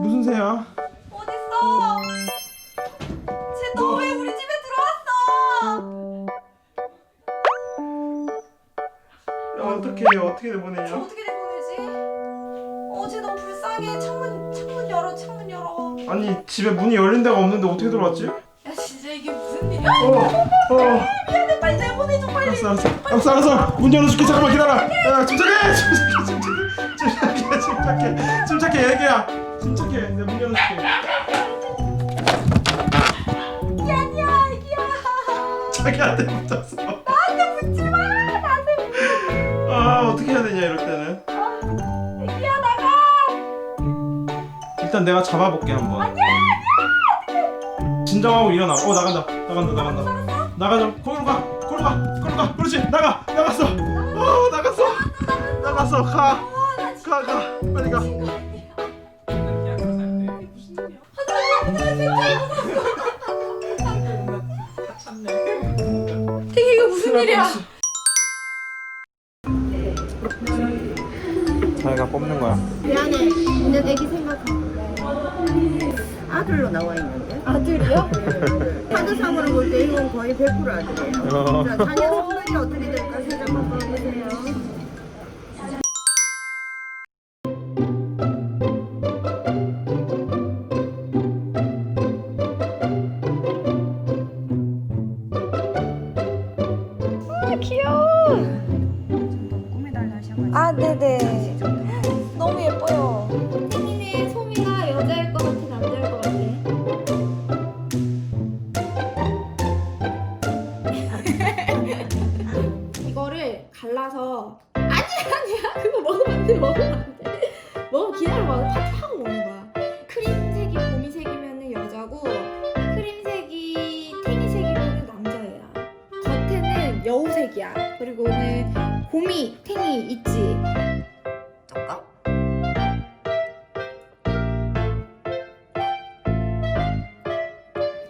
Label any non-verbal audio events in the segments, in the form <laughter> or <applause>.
무슨 새야? 야, 어떻게 어떻게 저 보내냐? 어떻게 내보내지? 어, 쟤 너무 불쌍해. 창문, 창문 열어, 창문 열어. 아니 집에 문이 열린 데가 없는데 어떻게 들어왔지? 야, 진짜 이게 무슨 일이야? 어, 어. 미안해, 빨리 내 보내줘, 빨리. 알았어, 알았어, 알았어, 알았어. 문 열어줄게. 잠깐만 기다려. 야, 침착해, 침착해, <laughs> 침착해, 침착해, 침착해, 얘기야. 침착해. 내가 문 열어줄게. 자기한테 붙었어. 해야 되냐 이럴 때는. 마. 이기야, 나가. 일단 내가 잡아볼게 한번. 아니야, 아니야. 진정하고 일어나. 어 나간다, 나간다, 나간다. 나가자. 거기로 가, 거기로 가, 거기로 가. 그렇지, 나가, 나갔어. 어, 나갔어, 나갔어. 가, 어, 나 지금 가, 가. 빨리 가. 되게 이거 무슨 일이야? 자기가 뽑는 거야. 미안해. 근데 애기 생각하고. 아들로 나와 있는데. 아들이요? 카드상으로 볼 때 이건 거의 100% 아들이에요. 어. 자, 자녀 성별이 어떻게 될까 생각 한번 해보세요. 아, 귀여워. 아, 네네. 갈라서 아니야 아니야. 그거 먹으면 안돼 먹으면 안돼. 먹으면 기다려봐. 팍팍 먹는 거야. 크림색이 봄이색이면 여자고 크림색이 탱이색이면 남자애야. 겉에는 여우색이야. 그리고 오늘 곰이 탱이 있지? 잠깐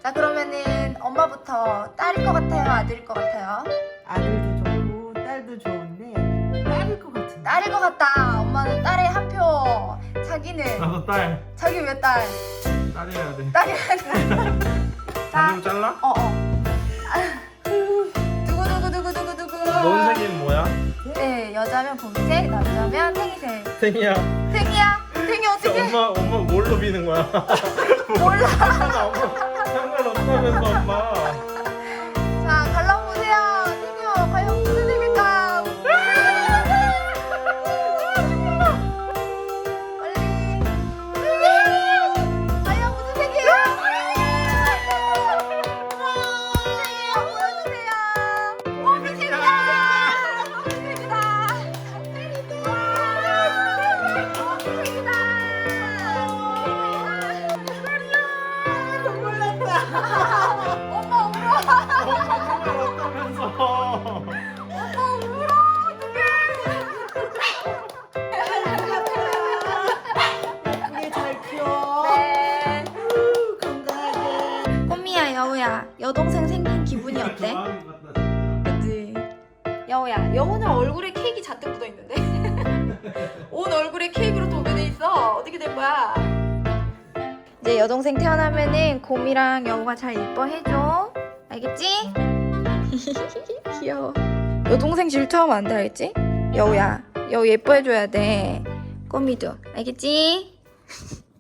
자 그러면은 엄마부터 딸일 것 같아요? 아들일 것 같아요? 좋고 딸도 좋은데 딸일 것 같은데 딸일 것 같다 엄마는 딸에 한표 자기는 나도 딸, 자기 왜 딸? 딸이어야 돼. 딸이 <laughs> 자, 안으로 잘라? 어 어. 두구 두구 두구 두구 두구. 노란색이 뭐야? 네 여자면 봄색, 남자면 탱이색. 생이야. 탱이야? 탱이 어떻게? 엄마, 엄마 뭘로 비는 거야? 몰라. <laughs> 엄마 상관없다면서 엄마. 여우야 여동생 생긴 기분이 어때? 그치? 여우야 여우는 얼굴에 케이크 잔뜩 묻어있는데? <laughs> 온 얼굴에 케이크로 도배돼 있어 어떻게 된 거야? 이제 여동생 태어나면은 곰이랑 여우가 잘 이뻐해줘 알겠지? <laughs> 귀여워 여동생 질투하면 안 돼 알겠지? 여우야 여우 예뻐해줘야 돼 꼬미도 알겠지? <laughs>